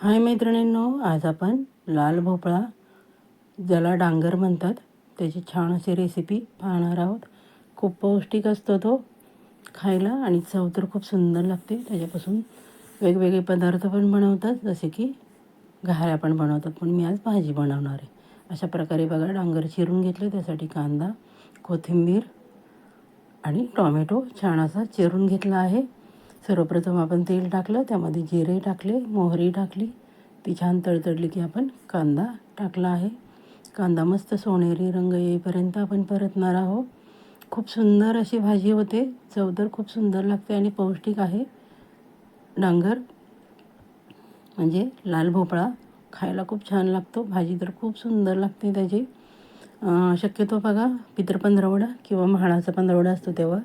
हाय मैत्रिणींनो आज आपण लाल भोपळा ज्याला डांगर म्हणतात त्याची छान अशी रेसिपी पाहणार आहोत. खूप पौष्टिक असतो तो खायला आणि चव तर खूप सुंदर लागते. त्याच्यापासून वेगवेगळे पदार्थ पण बनवतात जसे की घाऱ्या पण बनवतात पण मी आज भाजी बनवणार आहे. अशा प्रकारे बघा डांगर चिरून घेतले त्यासाठी कांदा कोथिंबीर आणि टॉमॅटो छान असा चिरून घेतला आहे. सर्वप्रथम आपण तेल टाकलं त्यामध्ये जिरे टाकले मोहरी टाकली. ती छान तळतळली की आपण कांदा टाकला आहे. कांदा मस्त सोनेरी रंग येईपर्यंत आपण परतणार आहोत. खूप सुंदर अशी भाजी होते. चव खूप सुंदर लागते आणि पौष्टिक आहे. डांगर म्हणजे लाल भोपळा खायला खूप छान लागतो. भाजी तर खूप सुंदर लागते त्याची. शक्यतो बघा पितर पंधरवडा किंवा म्हाळाचा पंधरवडा असतो तेव्हा.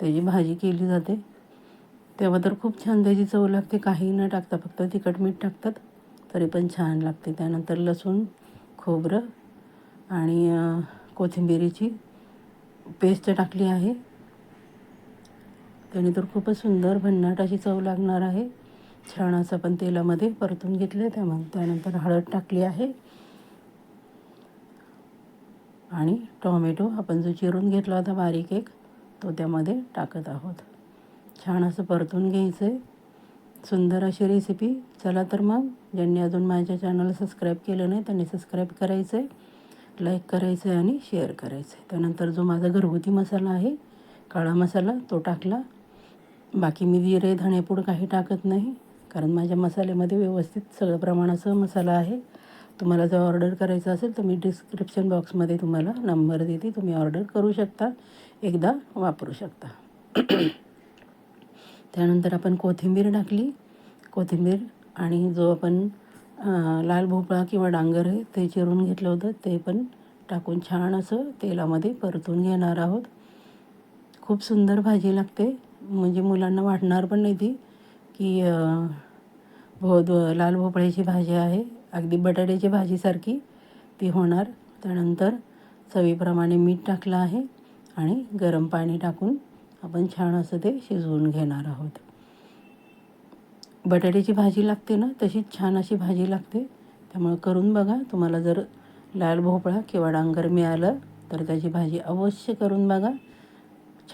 त्याची भाजी केली जाते. तेव्हा तर खूप छान त्याची चव लागते. काही न टाकता फक्त तिखट मीठ टाकतात तरी पण छान लागते. त्यानंतर लसूण खोबरं आणि कोथिंबिरीची पेस्ट टाकली आहे. त्याने तर खूपच सुंदर भन्नाट अशी चव लागणार आहे. छान असं पण तेलामध्ये परतून घेतले. त्यामध्ये त्यानंतर हळद टाकली आहे. आणि टॉमॅटो आपण जो चिरून घेतला होता बारीक एक तो त्यामध्ये टाकत आहोत. छान असं परतून घ्यायचं आहे सुंदर अशी रेसिपी चला तर मग ज्यांनी अजून माझ्या चॅनलला सबस्क्राईब केलं नाही त्यांनी सबस्क्राईब करायचं आहे लाईक करायचं आहे आणि शेअर करायचं आहे त्यानंतर जो माझा घरगुती मसाला आहे काळा मसाला तो टाकला. बाकी मी जिरे धणेपूड काही टाकत नाही कारण माझ्या मसाल्यामध्ये व्यवस्थित सगळं प्रमाणाचा मसाला आहे. तुम्हाला जर ऑर्डर करायचं असेल तर मी डिस्क्रिप्शन बॉक्समध्ये तुम्हाला नंबर देते. तुम्ही ऑर्डर करू शकता एकदा वापरू शकता. त्यानंतर आपण कोथिंबीर टाकली. कोथिंबीर आणि जो आपण लाल भोपळा किंवा डांगर आहे ते चिरून घेतलं होतं. ते पण टाकून छान असं तेलामध्ये परतून घेणार आहोत. खूप सुंदर भाजी लागते. म्हणजे मुलांना वाटणार पण नाही ती की भो लाल भोपळ्याची भाजी आहे. अगदी बटाट्याची भाजीसारखी ती होणार. त्यानंतर चवीप्रमाणे मीठ टाकलं आहे आणि गरम पाणी टाकून आपण छान असं ते शिजवून घेणार आहोत. बटाट्याची भाजी लागते ना तशीच छान अशी भाजी लागते. त्यामुळं करून बघा तुम्हाला जर लाल भोपळा किंवा डांगर मिळालं तर त्याची भाजी अवश्य करून बघा.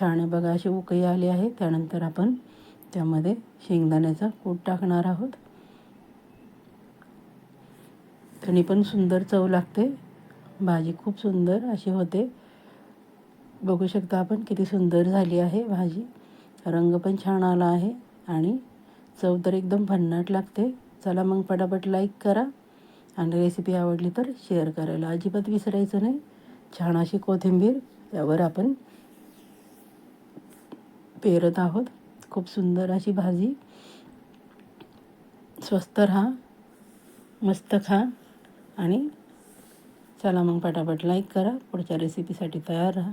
छान आहे बघा अशी उकळी आली आहे. त्यानंतर आपण त्यामध्ये शेंगदाण्याचा कूट टाकणार आहोत. त्याने पण सुंदर चव लागते. भाजी खूप सुंदर अशी होते. बघू शकता आपण किती सुंदर झाली आहे भाजी. रंग पण छान आला आहे आणि चव तर एकदम भन्नाट लागते. चला मग पटापट लाईक करा. आणि रेसिपी आवडली तर शेअर करायला अजिबात विसरायचं नाही. छान अशी कोथिंबीर यावर आपण पेरत आहोत. खूप सुंदर अशी भाजी. स्वस्त राहा मस्त खा आणि चला मग पटापट लाईक करा. पुढच्या रेसिपीसाठी तयार राहा.